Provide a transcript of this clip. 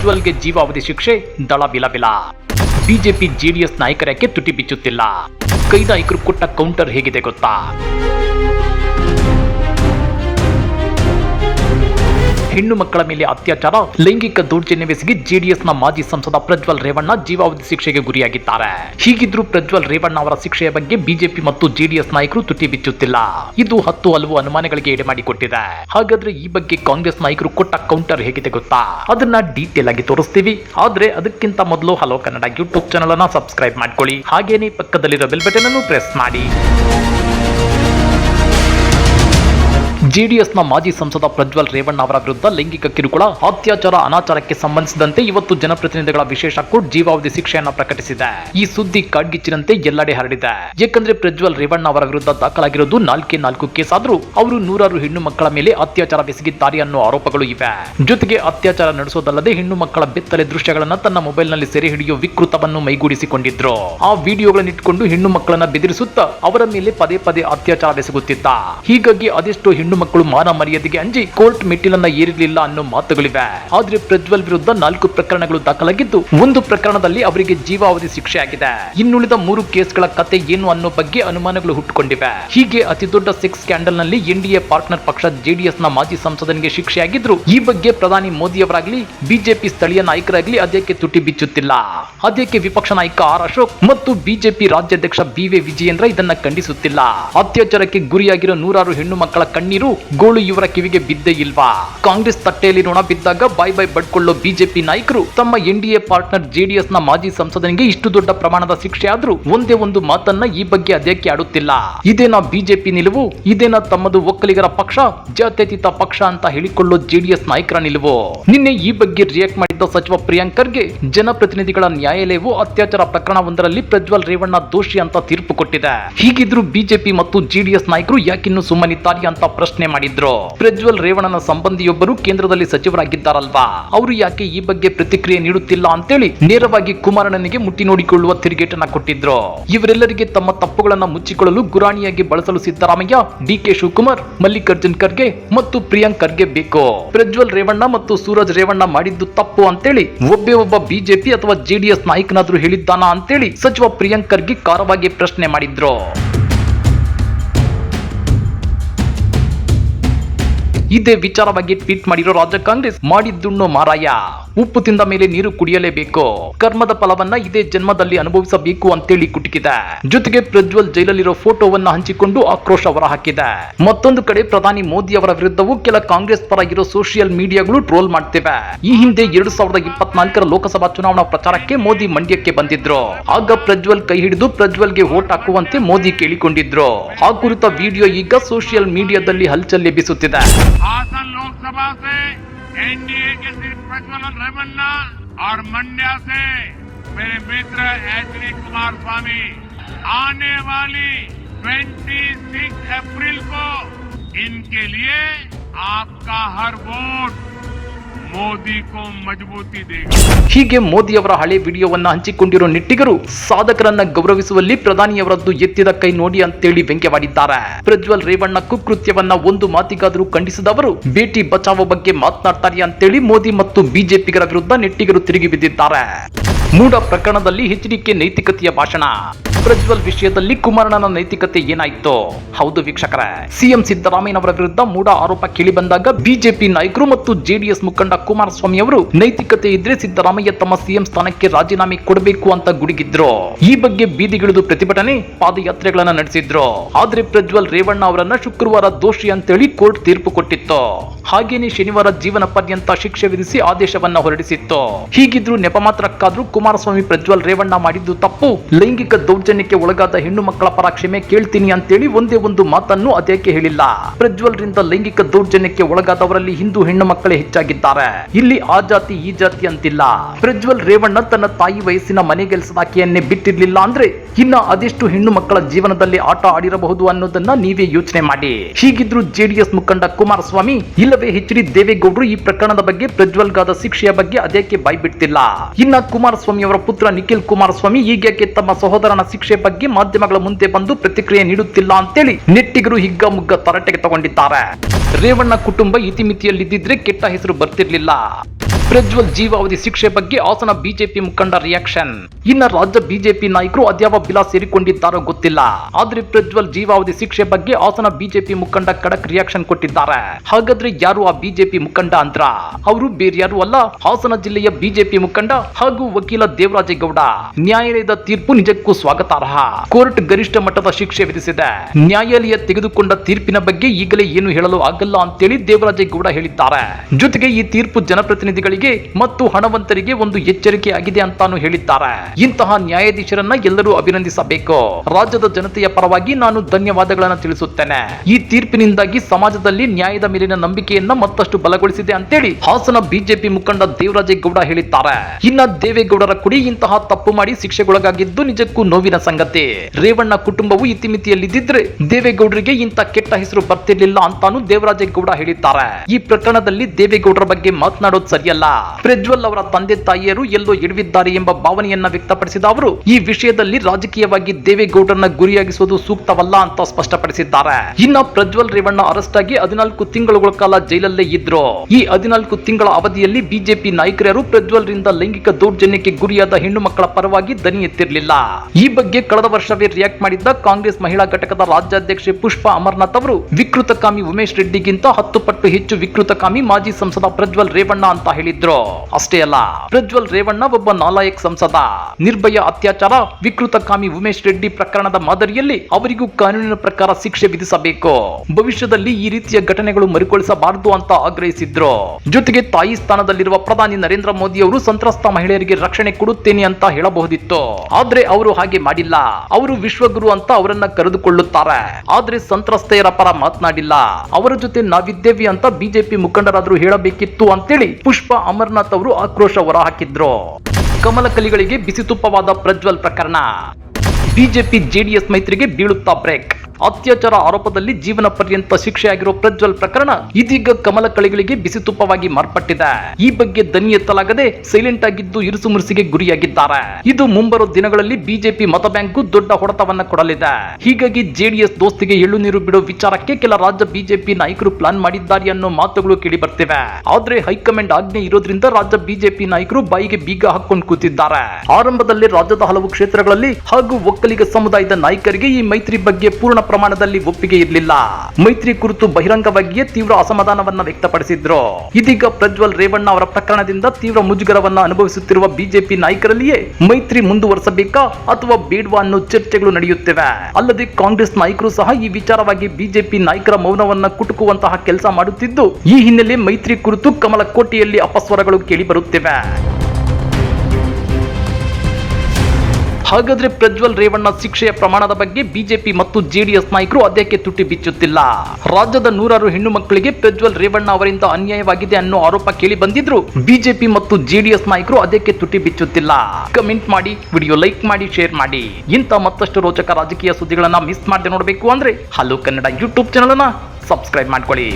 ಪ್ರಜ್ವಲ್ಗೆ ಜೀವಾವಧಿ ಶಿಕ್ಷೆ, ದಳ ಬಿಲಬಿಲ. ಬಿಜೆಪಿ ಜೆಡಿಎಸ್ ನಾಯಕರಕ್ಕೆ ತುಟಿ ಬಿಚ್ಚುತ್ತಿಲ್ಲ. ಕೈದಾಯಕರು ಕೊಟ್ಟ ಕೌಂಟರ್ ಹೇಗಿದೆ ಗೊತ್ತಾ? ಹೆಣ್ಣು ಮಕ್ಕಳ ಮೇಲೆ ಅತ್ಯಾಚಾರ, ಲೈಂಗಿಕ ದೌರ್ಜನ್ಯವೆಸಗಿ ಜೆಡಿಎಸ್ನ ಮಾಜಿ ಸಂಸದ ಪ್ರಜ್ವಲ್ ರೇವಣ್ಣ ಜೀವಾವಧಿ ಶಿಕ್ಷೆಗೆ ಗುರಿಯಾಗಿದ್ದಾರೆ. ಹೀಗಿದ್ರೂ ಪ್ರಜ್ವಲ್ ರೇವಣ್ಣ ಅವರ ಶಿಕ್ಷೆಯ ಬಗ್ಗೆ ಬಿಜೆಪಿ ಮತ್ತು ಜೆಡಿಎಸ್ ನಾಯಕರು ತುಟಿ ಬಿಚ್ಚುತ್ತಿಲ್ಲ. ಇದು ಹತ್ತು ಹಲವು ಅನುಮಾನಗಳಿಗೆ ಎಡೆ ಮಾಡಿಕೊಟ್ಟಿದೆ ಹಾಗಾದ್ರೆ ಈ ಬಗ್ಗೆ ಕಾಂಗ್ರೆಸ್ ನಾಯಕರು ಕೊಟ್ಟ ಕೌಂಟರ್ ಹೇಗಿದೆ ಗೊತ್ತಾ? ಅದನ್ನ ಡೀಟೇಲ್ ಆಗಿ ತೋರಿಸ್ತೀವಿ. ಆದ್ರೆ ಅದಕ್ಕಿಂತ ಮೊದಲು ಹಲೋ ಕನ್ನಡ ಯೂಟ್ಯೂಬ್ ಚಾನಲ್ ಅನ್ನ ಸಬ್ಸ್ಕ್ರೈಬ್ ಮಾಡ್ಕೊಳ್ಳಿ. ಹಾಗೇನೆ ಪಕ್ಕದಲ್ಲಿರೋ ಬೆಲ್ ಬಟನ್ ಅನ್ನು ಪ್ರೆಸ್ ಮಾಡಿ. ಜೆಡಿಎಸ್ನ ಮಾಜಿ ಸಂಸದ ಪ್ರಜ್ವಲ್ ರೇವಣ್ಣ ಅವರ ವಿರುದ್ಧ ಲೈಂಗಿಕ ಕಿರುಕುಳ, ಅತ್ಯಾಚಾರ, ಅನಾಚಾರಕ್ಕೆ ಸಂಬಂಧಿಸಿದಂತೆ ಇವತ್ತು ಜನಪ್ರತಿನಿಧಿಗಳ ವಿಶೇಷ ಕೋರ್ಟ್ ಜೀವಾವಧಿ ಶಿಕ್ಷೆಯನ್ನು ಪ್ರಕಟಿಸಿದೆ. ಈ ಸುದ್ದಿ ಕಾಡ್ಗಿಚ್ಚಿನಂತೆ ಎಲ್ಲೆಡೆ ಹರಡಿದೆ. ಯಾಕಂದ್ರೆ ಪ್ರಜ್ವಲ್ ರೇವಣ್ಣ ಅವರ ವಿರುದ್ಧ ದಾಖಲಾಗಿರೋದು ನಾಲ್ಕೇ ನಾಲ್ಕು ಕೇಸ್ ಆದರೂ ಅವರು ನೂರಾರು ಹೆಣ್ಣು ಮಕ್ಕಳ ಮೇಲೆ ಅತ್ಯಾಚಾರ ಬೆಸಗಿದ್ದಾರೆ ಅನ್ನೋ ಆರೋಪಗಳು ಇವೆ. ಜೊತೆಗೆ ಅತ್ಯಾಚಾರ ನಡೆಸೋದಲ್ಲದೆ ಹೆಣ್ಣು ಮಕ್ಕಳ ಬೆತ್ತಲೆ ದೃಶ್ಯಗಳನ್ನ ತನ್ನ ಮೊಬೈಲ್ನಲ್ಲಿ ಸೆರೆ ಹಿಡಿಯುವ ವಿಕೃತವನ್ನು ಮೈಗೂಡಿಸಿಕೊಂಡಿದ್ರು. ಆ ವಿಡಿಯೋಗಳನ್ನ ಇಟ್ಕೊಂಡು ಹೆಣ್ಣು ಮಕ್ಕಳನ್ನ ಬೆದರಿಸುತ್ತಾ ಅವರ ಮೇಲೆ ಪದೇ ಪದೇ ಅತ್ಯಾಚಾರ ಬೆಸಗುತ್ತಿದ್ದ. ಹೀಗಾಗಿ ಅದೆಷ್ಟೋ ಹೆಣ್ಣು ಮಕ್ಕಳು ಮಾನ ಮರ್ಯಾದೆಗೆ ಅಂಜಿ ಕೋರ್ಟ್ ಮೆಟ್ಟಿಲನ್ನ ಏರಿರಲಿಲ್ಲ ಅನ್ನೋ ಮಾತುಗಳಿವೆ. ಆದ್ರೆ ಪ್ರಜ್ವಲ್ ವಿರುದ್ಧ ನಾಲ್ಕು ಪ್ರಕರಣಗಳು ದಾಖಲಾಗಿದ್ದು, ಒಂದು ಪ್ರಕರಣದಲ್ಲಿ ಅವರಿಗೆ ಜೀವಾವಧಿ ಶಿಕ್ಷೆ ಆಗಿದೆ ಇನ್ನುಳಿದ ಮೂರು ಕೇಸ್ಗಳ ಕತೆ ಏನು ಅನ್ನೋ ಬಗ್ಗೆ ಅನುಮಾನಗಳು ಹುಟ್ಟುಕೊಂಡಿವೆ. ಹೀಗೆ ಅತಿ ದೊಡ್ಡ ಸೆಕ್ಸ್ ಸ್ಕ್ಯಾಂಡಲ್ನಲ್ಲಿ ಎನ್ಡಿಎ ಪಾರ್ಟ್ನರ್ ಪಕ್ಷ ಜೆಡಿಎಸ್ನ ಮಾಜಿ ಸಂಸದನಿಗೆ ಶಿಕ್ಷೆಯಾಗಿದ್ರು. ಈ ಬಗ್ಗೆ ಪ್ರಧಾನಿ ಮೋದಿ ಅವರಾಗ್ಲಿ ಬಿಜೆಪಿ ಸ್ಥಳೀಯ ನಾಯಕರಾಗ್ಲಿ ಅದಕ್ಕೆ ತುಟಿ ಬಿಚ್ಚುತ್ತಿಲ್ಲ? ಅದಕ್ಕೆ ವಿಪಕ್ಷ ನಾಯಕ ಆರ್ ಅಶೋಕ್ ಮತ್ತು ಬಿಜೆಪಿ ರಾಜ್ಯಾಧ್ಯಕ್ಷ ಬಿ ವಿ ವಿಜಯೇಂದ್ರ ಇದನ್ನ ಖಂಡಿಸುತ್ತಿಲ್ಲ? ಅತ್ಯಾಚಾರಕ್ಕೆ ಗುರಿಯಾಗಿರೋ ನೂರಾರು ಹೆಣ್ಣು ಮಕ್ಕಳ ಕಣ್ಣೀರು ಗೋಳು ಇವರ ಕಿವಿಗೆ ಬಿದ್ದೇ ಇಲ್ವಾ? ಕಾಂಗ್ರೆಸ್ ತಟ್ಟೆಯಲ್ಲಿ ಋಣ ಬಿದ್ದಾಗ ಬಾಯ್ ಬಾಯ್ ಬಡ್ಕೊಳ್ಳೋ ಬಿಜೆಪಿ ನಾಯಕರು ತಮ್ಮ ಎನ್ಡಿಎ ಪಾರ್ಟ್ನರ್ ಜೆಡಿಎಸ್ನ ಮಾಜಿ ಸಂಸದನಿಗೆ ಇಷ್ಟು ದೊಡ್ಡ ಪ್ರಮಾಣದ ಶಿಕ್ಷೆ ಆದ್ರೂ ಒಂದೇ ಒಂದು ಮಾತನ್ನ ಈ ಬಗ್ಗೆ ಅದಕ್ಕೆ ಆಡುತ್ತಿಲ್ಲ? ಇದೇನಾ ಬಿಜೆಪಿ ನಿಲುವು? ಇದೇನಾ ತಮ್ಮದು ಒಕ್ಕಲಿಗರ ಪಕ್ಷ? ಜಾತ್ಯತೀತ ಪಕ್ಷ ಅಂತ ಹೇಳಿಕೊಳ್ಳೋ ಜೆಡಿಎಸ್ ನಾಯಕರ ನಿಲುವು? ನಿನ್ನೆ ಈ ಬಗ್ಗೆ ರಿಯಾಕ್ಟ್ ಮಾಡಿದ್ದ ಸಚಿವ ಪ್ರಿಯಾಂಕರ್ಗೆ ಜನಪ್ರತಿನಿಧಿಗಳ ನ್ಯಾಯಾಲಯವು ಅತ್ಯಾಚಾರ ಪ್ರಕರಣವೊಂದರಲ್ಲಿ ಪ್ರಜ್ವಲ್ ರೇವಣ್ಣ ದೋಷಿ ಅಂತ ತೀರ್ಪು ಕೊಟ್ಟಿದೆ. ಹೀಗಿದ್ರು ಬಿಜೆಪಿ ಮತ್ತು ಜೆಡಿಎಸ್ ನಾಯಕರು ಯಾಕಿನ್ನು ಸುಮ್ಮನಿದ್ದಾರೆ ಅಂತ ಪ್ರಶ್ನೆ ಮಾಡಿದ್ರು? ಪ್ರಜ್ವಲ್ ರೇವಣ್ಣನ ಸಂಬಂಧಿಯೊಬ್ಬರು ಕೇಂದ್ರದಲ್ಲಿ ಸಚಿವರಾಗಿದ್ದಾರಲ್ವಾ? ಅವರು ಯಾಕೆ ಈ ಬಗ್ಗೆ ಪ್ರತಿಕ್ರಿಯೆ ನೀಡುತ್ತಿಲ್ಲ ಅಂತೇಳಿ ನೇರವಾಗಿ ಕುಮಾರಣ್ಣನಿಗೆ ಮುಟ್ಟಿ ನೋಡಿಕೊಳ್ಳುವ ತಿರುಗೇಟನ್ನ ಕೊಟ್ಟಿದ್ರು? ಇವರೆಲ್ಲರಿಗೆ ತಮ್ಮ ತಪ್ಪುಗಳನ್ನ ಮುಚ್ಚಿಕೊಳ್ಳಲು ಗುರಾಣಿಯಾಗಿ ಬಳಸಲು ಸಿದ್ದರಾಮಯ್ಯ, ಡಿ ಕೆ ಶಿವಕುಮಾರ್, ಮಲ್ಲಿಕಾರ್ಜುನ್ ಖರ್ಗೆ ಮತ್ತು ಪ್ರಿಯಾಂಕ್ ಖರ್ಗೆ ಬೇಕು? ಪ್ರಜ್ವಲ್ ರೇವಣ್ಣ ಮತ್ತು ಸೂರಜ್ ರೇವಣ್ಣ ಮಾಡಿದ್ದು ತಪ್ಪು ಅಂತೇಳಿ ಒಬ್ಬೇ ಒಬ್ಬ ಬಿಜೆಪಿ ಅಥವಾ ಜೆಡಿಎಸ್ ನಾಯಕನಾದ್ರೂ ಹೇಳಿದ್ದಾನಾ ಅಂತೇಳಿ ಸಚಿವ ಪ್ರಿಯಾಂಕ್ ಖರ್ಗೆ ಖಾರವಾಗಿ ಪ್ರಶ್ನೆ ಮಾಡಿದ್ರು? ಇದೇ ವಿಚಾರವಾಗಿ ಟ್ವೀಟ್ ಮಾಡಿರೋ ರಾಜ್ಯ ಕಾಂಗ್ರೆಸ್ ಮಾಡಿದ್ದುಣ್ಣು ಮಾರಾಯ. ಉಪ್ಪು ತಿಂದ ಮೇಲೆ ನೀರು ಕುಡಿಯಲೇಬೇಕು. ಕರ್ಮದ ಫಲವನ್ನ ಇದೇ ಜನ್ಮದಲ್ಲಿ ಅನುಭವಿಸಬೇಕು ಅಂತೇಳಿ ಕುಟುಕಿದೆ. ಜೊತೆಗೆ ಪ್ರಜ್ವಲ್ ಜೈಲಲ್ಲಿರೋ ಫೋಟೋವನ್ನ ಹಂಚಿಕೊಂಡು ಆಕ್ರೋಶ ಹೊರಹಾಕಿದೆ. ಮತ್ತೊಂದು ಕಡೆ ಪ್ರಧಾನಿ ಮೋದಿ ಅವರ ವಿರುದ್ಧವೂ ಕೆಲ ಕಾಂಗ್ರೆಸ್ ಪರ ಇರೋ ಸೋಷಿಯಲ್ ಮೀಡಿಯಾಗಳು ಟ್ರೋಲ್ ಮಾಡ್ತಿವೆ. ಈ ಹಿಂದೆ ಎರಡ್ ಸಾವಿರದ ಇಪ್ಪತ್ನಾಲ್ಕರ ಲೋಕಸಭಾ ಚುನಾವಣಾ ಪ್ರಚಾರಕ್ಕೆ ಮೋದಿ ಮಂಡ್ಯಕ್ಕೆ ಬಂದಿದ್ರು. ಆಗ ಪ್ರಜ್ವಲ್ ಕೈ ಹಿಡಿದು ಪ್ರಜ್ವಲ್ಗೆ ವೋಟ್ ಹಾಕುವಂತೆ ಮೋದಿ ಕೇಳಿಕೊಂಡಿದ್ರು. ಆ ಕುರಿತ ವಿಡಿಯೋ ಈಗ ಸೋಷಿಯಲ್ ಮೀಡಿಯಾದಲ್ಲಿ ಹಲ್ಚಲ್ ಎಬ್ಬಿಸುತ್ತಿದೆ एनडीए के सिर्फ़ प्रज्वलन रेमन्ना और मंड्या से मेरे मित्र एच कुमार स्वामी, आने वाली 26 अप्रैल को इनके लिए आपका हर वोट। ಮೋದಿ ಹೀಗೆ ಮೋದಿಯವರ ಹಳೆ ವಿಡಿಯೋವನ್ನ ಹಂಚಿಕೊಂಡಿರೋ ನಿಟ್ಟಿಗರು ಸಾಧಕರನ್ನ ಗೌರವಿಸುವಲ್ಲಿ ಪ್ರಧಾನಿಯವರದ್ದು ಎತ್ತಿದ ಕೈ ನೋಡಿ ಅಂತೇಳಿ ವ್ಯಂಗ್ಯವಾಡಿದ್ದಾರೆ. ಪ್ರಜ್ವಲ್ ರೇವಣ್ಣ ಕುಕೃತ್ಯವನ್ನ ಒಂದು ಮಾತಿಗಾದರೂ ಖಂಡಿಸಿದವರು ಬೇಟಿ ಬಚಾವ ಬಗ್ಗೆ ಮಾತನಾಡ್ತಾರೆ ಅಂತೇಳಿ ಮೋದಿ ಮತ್ತು ಬಿಜೆಪಿಗರ ವಿರುದ್ಧ ನೆಟ್ಟಿಗರು ತಿರುಗಿ ಬಿದ್ದಿದ್ದಾರೆ. ಮೂಡ ಪ್ರಕರಣದಲ್ಲಿ ಎಚ್ಡಿಕೆ ನೈತಿಕತೆಯ ಭಾಷಣ. ಪ್ರಜ್ವಲ್ ವಿಷಯದಲ್ಲಿ ಕುಮಾರಣ್ಣನ ನೈತಿಕತೆ ಏನಾಯ್ತು? ಹೌದು ವೀಕ್ಷಕರೇ. ಸಿಎಂ ಸಿದ್ದರಾಮಯ್ಯನವರ ವಿರುದ್ಧ ಮೂಡ ಆರೋಪ ಕೇಳಿ ಬಂದಾಗ ಬಿಜೆಪಿ ನಾಯಕರು ಮತ್ತು ಜೆಡಿಎಸ್ ಮುಖಂಡ ಕುಮಾರಸ್ವಾಮಿ ಅವರು ನೈತಿಕತೆ ಇದ್ರೆ ಸಿದ್ದರಾಮಯ್ಯ ತಮ್ಮ ಸಿಎಂ ಸ್ಥಾನಕ್ಕೆ ರಾಜೀನಾಮೆ ಕೊಡಬೇಕು ಅಂತ ಗುಡುಗಿದ್ರು. ಈ ಬಗ್ಗೆ ಬೀದಿಗಿಳಿದು ಪ್ರತಿಭಟನೆ, ಪಾದಯಾತ್ರೆಗಳನ್ನ ನಡೆಸಿದ್ರು. ಆದ್ರೆ ಪ್ರಜ್ವಲ್ ರೇವಣ್ಣ ಅವರನ್ನ ಶುಕ್ರವಾರ ದೋಷಿ ಅಂತೇಳಿ ಕೋರ್ಟ್ ತೀರ್ಪು ಕೊಟ್ಟಿತ್ತು. ಹಾಗೇನೆ ಶನಿವಾರ ಜೀವನ ಪರ್ಯಂತ ಶಿಕ್ಷೆ ವಿಧಿಸಿ ಆದೇಶವನ್ನ ಹೊರಡಿಸಿತ್ತು. ಹೀಗಿದ್ರು ನೆಪ ಮಾತ್ರಕ್ಕಾದ್ರೂ ಕುಮಾರಸ್ವಾಮಿ ಪ್ರಜ್ವಲ್ ರೇವಣ್ಣ ಮಾಡಿದ್ದು ತಪ್ಪು. ಲೈಂಗಿಕ ದೌರ್ಜನ್ಯಕ್ಕೆ ಒಳಗಾದ ಹೆಣ್ಣು ಮಕ್ಕಳ ಪರ ಕ್ಷಮೆ ಕೇಳ್ತೀನಿ ಅಂತೇಳಿ ಒಂದೇ ಒಂದು ಮಾತನ್ನು ಅದೇಕೆ ಹೇಳಿಲ್ಲ. ಪ್ರಜ್ವಲ್ ರಿಂದ ಲೈಂಗಿಕ ದೌರ್ಜನ್ಯಕ್ಕೆ ಒಳಗಾದವರಲ್ಲಿ ಹಿಂದೂ ಹೆಣ್ಣು ಮಕ್ಕಳೇ ಹೆಚ್ಚಾಗಿದ್ದಾರೆ. ಇಲ್ಲಿ ಆ ಜಾತಿ, ಈ ಜಾತಿ ಅಂತಿಲ್ಲ. ಪ್ರಜ್ವಲ್ ರೇವಣ್ಣ ತನ್ನ ತಾಯಿ ವಯಸ್ಸಿನ ಮನೆಗೆಲಸದಾಕೆಯನ್ನೇ ಬಿಟ್ಟಿರ್ಲಿಲ್ಲ ಅಂದ್ರೆ ಇನ್ನ ಅದೆಷ್ಟು ಹೆಣ್ಣು ಮಕ್ಕಳ ಜೀವನದಲ್ಲಿ ಆಟ ಆಡಿರಬಹುದು ಅನ್ನೋದನ್ನ ನೀವೇ ಯೋಚನೆ ಮಾಡಿ. ಹೀಗಿದ್ರು ಜೆಡಿಎಸ್ ಮುಖಂಡ ಕುಮಾರಸ್ವಾಮಿ, ಇಲ್ಲವೇ ಹೆಚ್ ಡಿ ದೇವೇಗೌಡರು ಈ ಪ್ರಕರಣದ ಬಗ್ಗೆ ಪ್ರಜ್ವಲ್ಗಾದ ಶಿಕ್ಷೆಯ ಬಗ್ಗೆ ಅದಕ್ಕೆ ಬಾಯ್ಬಿಡ್ತಿಲ್ಲ. ಇನ್ನ ಕುಮಾರಸ್ವಾಮಿ ಅವರ ಪುತ್ರ ನಿಖಿಲ್ ಕುಮಾರಸ್ವಾಮಿ ಈಗ್ಯಾಕೆ ತಮ್ಮ ಸಹೋದರನ ಬಗ್ಗೆ ಮಾಧ್ಯಮಗಳ ಮುಂದೆ ಬಂದು ಪ್ರತಿಕ್ರಿಯೆ ನೀಡುತ್ತಿಲ್ಲ ಅಂತೇಳಿ ನೆಟ್ಟಿಗರು ಹಿಗ್ಗ ಮುಗ್ಗ ತರಟೆಗೆ ತಗೊಂಡಿದ್ದಾರೆ. ರೇವಣ್ಣ ಕುಟುಂಬ ಇತಿಮಿತಿಯಲ್ಲಿದ್ದಿದ್ರೆ ಕೆಟ್ಟ ಹೆಸರು ಬರ್ತಿರ್ಲಿಲ್ಲ. ಪ್ರಜ್ವಲ್ ಜೀವಾವಧಿ ಶಿಕ್ಷೆ ಬಗ್ಗೆ ಹಾಸನ ಬಿಜೆಪಿ ಮುಖಂಡ ರಿಯಾಕ್ಷನ್ ಇನ್ನ ರಾಜ್ಯ ಬಿಜೆಪಿ ನಾಯಕರು ಅದ್ಯಾವ ಬಿಲ ಸೇರಿಕೊಂಡಿದ್ದಾರೋ ಗೊತ್ತಿಲ್ಲ. ಆದ್ರೆ ಪ್ರಜ್ವಲ್ ಜೀವಾವಧಿ ಶಿಕ್ಷೆ ಬಗ್ಗೆ ಹಾಸನ ಬಿಜೆಪಿ ಮುಖಂಡ ಖಡಕ್ ರಿಯಾಕ್ಷನ್ ಕೊಟ್ಟಿದ್ದಾರೆ. ಹಾಗಾದ್ರೆ ಯಾರು ಆ ಬಿಜೆಪಿ ಮುಖಂಡ ಅಂದ್ರ? ಅವರು ಬೇರ್ಯಾರು ಅಲ್ಲ, ಹಾಸನ ಜಿಲ್ಲೆಯ ಬಿಜೆಪಿ ಮುಖಂಡ ಹಾಗೂ ವಕೀಲ ದೇವರಾಜೇಗೌಡ. ನ್ಯಾಯಾಲಯದ ತೀರ್ಪು ನಿಜಕ್ಕೂ ಸ್ವಾಗತಾರ್ಹ. ಕೋರ್ಟ್ ಗರಿಷ್ಠ ಮಟ್ಟದ ಶಿಕ್ಷೆ ವಿಧಿಸಿದೆ. ನ್ಯಾಯಾಲಯ ತೆಗೆದುಕೊಂಡ ತೀರ್ಪಿನ ಬಗ್ಗೆ ಈಗಲೇ ಏನು ಹೇಳಲು ಆಗಲ್ಲ ಅಂತೇಳಿ ದೇವರಾಜೇಗೌಡ ಹೇಳಿದ್ದಾರೆ. ಜೊತೆಗೆ ಈ ತೀರ್ಪು ಜನಪ್ರತಿನಿಧಿಗಳಿಗೆ ಮತ್ತು ಹಣವಂತರಿಗೆ ಒಂದು ಎಚ್ಚರಿಕೆ ಆಗಿದೆ ಅಂತಾನು ಹೇಳಿದ್ದಾರೆ. ಇಂತಹ ನ್ಯಾಯಾಧೀಶರನ್ನ ಎಲ್ಲರೂ ಅಭಿನಂದಿಸಬೇಕು. ರಾಜ್ಯದ ಜನತೆಯ ಪರವಾಗಿ ನಾನು ಧನ್ಯವಾದಗಳನ್ನು ತಿಳಿಸುತ್ತೇನೆ. ಈ ತೀರ್ಪಿನಿಂದಾಗಿ ಸಮಾಜದಲ್ಲಿ ನ್ಯಾಯದ ಮೇಲಿನ ನಂಬಿಕೆಯನ್ನ ಮತ್ತಷ್ಟು ಬಲಗೊಳಿಸಿದೆ ಅಂತೇಳಿ ಹಾಸನ ಬಿಜೆಪಿ ಮುಖಂಡ ದೇವರಾಜೇಗೌಡ ಹೇಳಿದ್ದಾರೆ. ಇನ್ನ ದೇವೇಗೌಡರ ಕುಡಿ ಇಂತಹ ತಪ್ಪು ಮಾಡಿ ಶಿಕ್ಷೆಗೊಳಗಾಗಿದ್ದು ನಿಜಕ್ಕೂ ನೋವಿನ ಸಂಗತಿ. ರೇವಣ್ಣ ಕುಟುಂಬವು ಇತಿಮಿತಿಯಲ್ಲಿದ್ದಿದ್ರೆ ದೇವೇಗೌಡರಿಗೆ ಇಂಥ ಕೆಟ್ಟ ಹೆಸರು ಬರ್ತಿರ್ಲಿಲ್ಲ ಅಂತಾನು ದೇವರಾಜೇಗೌಡ ಹೇಳಿದ್ದಾರೆ. ಈ ಪ್ರಕರಣದಲ್ಲಿ ದೇವೇಗೌಡರ ಬಗ್ಗೆ ಮಾತನಾಡೋದು ಸರಿಯಲ್ಲ. ಪ್ರಜ್ವಲ್ ಅವರ ತಂದೆ ತಾಯಿಯರು ಎಲ್ಲೋ ಎಡವಿದ್ದಾರೆ ಎಂಬ ಭಾವನೆಯನ್ನ ವ್ಯಕ್ತಪಡಿಸಿದ ಅವರು, ಈ ವಿಷಯದಲ್ಲಿ ರಾಜಕೀಯವಾಗಿ ದೇವೇಗೌಡರನ್ನ ಗುರಿಯಾಗಿಸುವುದು ಸೂಕ್ತವಲ್ಲ ಅಂತ ಸ್ಪಷ್ಟಪಡಿಸಿದ್ದಾರೆ. ಇನ್ನ ಪ್ರಜ್ವಲ್ ರೇವಣ್ಣ ಅರೆಸ್ಟ್ ಆಗಿ ಹದಿನಾಲ್ಕು ತಿಂಗಳುಗಳ ಕಾಲ ಜೈಲಲ್ಲೇ ಇದ್ರು. ಈ ಹದಿನಾಲ್ಕು ತಿಂಗಳ ಅವಧಿಯಲ್ಲಿ ಬಿಜೆಪಿ ನಾಯಕರು ಪ್ರಜ್ವಲ್ ರಿಂದ ಲೈಂಗಿಕ ದೌರ್ಜನ್ಯಕ್ಕೆ ಗುರಿಯಾದ ಹೆಣ್ಣು ಮಕ್ಕಳ ಪರವಾಗಿ ದನಿ ಎತ್ತಿರಲಿಲ್ಲ. ಈ ಬಗ್ಗೆ ಕಳೆದ ವರ್ಷವೇ ರಿಯಾಕ್ಟ್ ಮಾಡಿದ್ದ ಕಾಂಗ್ರೆಸ್ ಮಹಿಳಾ ಘಟಕದ ರಾಜ್ಯಾಧ್ಯಕ್ಷೆ ಪುಷ್ಪ ಅಮರ್ನಾಥ್ ಅವರು, ವಿಕೃತಕಾಮಿ ಉಮೇಶ್ ರೆಡ್ಡಿಗಿಂತ ಹತ್ತು ಪಟ್ಟು ಹೆಚ್ಚು ವಿಕೃತಕಾಮಿ ಮಾಜಿ ಸಂಸದ ಪ್ರಜ್ವಲ್ ರೇವಣ್ಣ ಅಂತ ಹೇಳಿದ್ರು ಅಷ್ಟೇ ಅಲ್ಲ, ಪ್ರಜ್ವಲ್ ರೇವಣ್ಣ ಒಬ್ಬ ನಾಲಾಯಕ್ ಸಂಸದ. ನಿರ್ಭಯ ಅತ್ಯಾಚಾರ, ವಿಕೃತಕಾಮಿ ಉಮೇಶ್ ರೆಡ್ಡಿ ಪ್ರಕರಣದ ಮಾದರಿಯಲ್ಲಿ ಅವರಿಗೂ ಕಾನೂನಿನ ಪ್ರಕಾರ ಶಿಕ್ಷೆ ವಿಧಿಸಬೇಕು. ಭವಿಷ್ಯದಲ್ಲಿ ಈ ರೀತಿಯ ಘಟನೆಗಳು ಮರುಕೊಳಿಸಬಾರದು ಅಂತ ಆಗ್ರಹಿಸಿದ್ರು. ಜೊತೆಗೆ ತಾಯಿ ಸ್ಥಾನದಲ್ಲಿರುವ ಪ್ರಧಾನಿ ನರೇಂದ್ರ ಮೋದಿ ಅವರು ಸಂತ್ರಸ್ತ ಮಹಿಳೆಯರಿಗೆ ರಕ್ಷಣೆ ಕೊಡುತ್ತೇನೆ ಅಂತ ಹೇಳಬಹುದಿತ್ತು. ಆದ್ರೆ ಅವರು ಹಾಗೆ ಮಾಡಿಲ್ಲ. ಅವರು ವಿಶ್ವಗುರು ಅಂತ ಅವರನ್ನ ಕರೆದುಕೊಳ್ಳುತ್ತಾರೆ. ಆದ್ರೆ ಸಂತ್ರಸ್ತೆಯರ ಪರ ಮಾತನಾಡಿಲ್ಲ. ಅವರ ಜೊತೆ ನಾವಿದ್ದೇವೆ ಅಂತ ಬಿಜೆಪಿ ಮುಖಂಡರಾದ್ರೂ ಹೇಳಬೇಕಿತ್ತು ಅಂತೇಳಿ ಪುಷ್ಪ ಅಮರ್ನಾಥ್ ಅವರು ಆಕ್ರೋಶ ಹೊರಹಾಕಿದ್ರು. ಕಮಲಕಲಿಗಳಿಗೆ ಬಿಸಿ ತುಪ್ಪವಾದ ಪ್ರಜ್ವಲ್ ಪ್ರಕರಣ. ಬಿಜೆಪಿ ಜೆಡಿಎಸ್ ಮೈತ್ರಿಗೆ ಬೀಳುತ್ತಾ ಬ್ರೇಕ್. ಅತ್ಯಾಚಾರ ಆರೋಪದಲ್ಲಿ ಜೀವನ ಪರ್ಯಂತ ಶಿಕ್ಷೆಯಾಗಿರೋ ಪ್ರಜ್ವಲ್ ಪ್ರಕರಣ ಇದೀಗ ಕಮಲ ಕಳಿಗಳಿಗೆ ಬಿಸಿ ತುಪ್ಪವಾಗಿ ಮಾರ್ಪಟ್ಟಿದೆ. ಈ ಬಗ್ಗೆ ದನಿ ಎತ್ತಲಾಗದೆ ಸೈಲೆಂಟ್ ಆಗಿದ್ದು ಇರುಸು ಮುರುಸಿಗೆ ಗುರಿಯಾಗಿದ್ದಾರೆ. ಇದು ಮುಂಬರುವ ದಿನಗಳಲ್ಲಿ ಬಿಜೆಪಿ ಮತ ಬ್ಯಾಂಕು ದೊಡ್ಡ ಹೊಡೆತವನ್ನ ಕೊಡಲಿದೆ. ಹೀಗಾಗಿ ಜೆಡಿಎಸ್ ದೋಸ್ತಿಗೆ ಎಳ್ಳು ನೀರು ಬಿಡೋ ವಿಚಾರಕ್ಕೆ ಕೆಲ ರಾಜ್ಯ ಬಿಜೆಪಿ ನಾಯಕರು ಪ್ಲಾನ್ ಮಾಡಿದ್ದಾರೆ ಅನ್ನೋ ಮಾತುಗಳು ಕೇಳಿ ಬರ್ತಿವೆ ಆದ್ರೆ ಹೈಕಮಾಂಡ್ ಆಜ್ಞೆ ಇರೋದ್ರಿಂದ ರಾಜ್ಯ ಬಿಜೆಪಿ ನಾಯಕರು ಬಾಯಿಗೆ ಬೀಗ ಹಾಕೊಂಡು ಕೂತಿದ್ದಾರೆ. ಆರಂಭದಲ್ಲಿ ರಾಜ್ಯದ ಹಲವು ಕ್ಷೇತ್ರಗಳಲ್ಲಿ ಹಾಗೂ ಒಕ್ಕಲಿಗ ಸಮುದಾಯದ ನಾಯಕರಿಗೆ ಈ ಮೈತ್ರಿ ಬಗ್ಗೆ ಪೂರ್ಣ ಪ್ರಮಾಣದಲ್ಲಿ ಒಪ್ಪಿಗೆ ಇರಲಿಲ್ಲ. ಮೈತ್ರಿ ಕುರಿತು ಬಹಿರಂಗವಾಗಿಯೇ ತೀವ್ರ ಅಸಮಾಧಾನವನ್ನ ವ್ಯಕ್ತಪಡಿಸಿದ್ರು. ಇದೀಗ ಪ್ರಜ್ವಲ್ ರೇವಣ್ಣ ಅವರ ಪ್ರಕರಣದಿಂದ ತೀವ್ರ ಮುಜುಗರವನ್ನ ಅನುಭವಿಸುತ್ತಿರುವ ಬಿಜೆಪಿ ನಾಯಕರಲ್ಲಿಯೇ ಮೈತ್ರಿ ಮುಂದುವರಿಸಬೇಕಾ ಅಥವಾ ಬೇಡವಾ ಅನ್ನೋ ಚರ್ಚೆಗಳು ನಡೆಯುತ್ತಿವೆ. ಅಲ್ಲದೆ ಕಾಂಗ್ರೆಸ್ ನಾಯಕರು ಸಹ ಈ ವಿಚಾರವಾಗಿ ಬಿಜೆಪಿ ನಾಯಕರ ಮೌನವನ್ನ ಕುಟುಕುವಂತಹ ಕೆಲಸ ಮಾಡುತ್ತಿದ್ದು, ಈ ಹಿನ್ನೆಲೆ ಮೈತ್ರಿ ಕುರಿತು ಕಮಲ ಕೋಟೆಯಲ್ಲಿ ಅಪಸ್ವರಗಳು ಕೇಳಿ ಹಾಗಾದ್ರೆ ಪ್ರಜ್ವಲ್ ರೇವಣ್ಣ ಶಿಕ್ಷೆಯ ಪ್ರಮಾಣದ ಬಗ್ಗೆ ಬಿಜೆಪಿ ಮತ್ತು ಜೆಡಿಎಸ್ ನಾಯಕರು ಅದಕ್ಕೆ ತುಟಿ ಬಿಚ್ಚುತ್ತಿಲ್ಲ? ರಾಜ್ಯದ ನೂರಾರು ಹೆಣ್ಣು ಮಕ್ಕಳಿಗೆ ಪ್ರಜ್ವಲ್ ರೇವಣ್ಣ ಅವರಿಂದ ಅನ್ಯಾಯವಾಗಿದೆ ಅನ್ನೋ ಆರೋಪ ಕೇಳಿ ಬಂದಿದ್ರು ಬಿಜೆಪಿ ಮತ್ತು ಜೆಡಿಎಸ್ ನಾಯಕರು ಅದಕ್ಕೆ ತುಟಿ ಬಿಚ್ಚುತ್ತಿಲ್ಲ? ಕಮೆಂಟ್ ಮಾಡಿ, ವಿಡಿಯೋ ಲೈಕ್ ಮಾಡಿ, ಶೇರ್ ಮಾಡಿ. ಇಂಥ ಮತ್ತಷ್ಟು ರೋಚಕ ರಾಜಕೀಯ ಸುದ್ದಿಗಳನ್ನ ಮಿಸ್ ಮಾಡದೆ ನೋಡಬೇಕು ಅಂದ್ರೆ ಹಲೋ ಕನ್ನಡ ಯೂಟ್ಯೂಬ್ ಚಾನಲ್ ಅನ್ನ ಸಬ್ಸ್ಕ್ರೈಬ್ ಮಾಡ್ಕೊಳ್ಳಿ.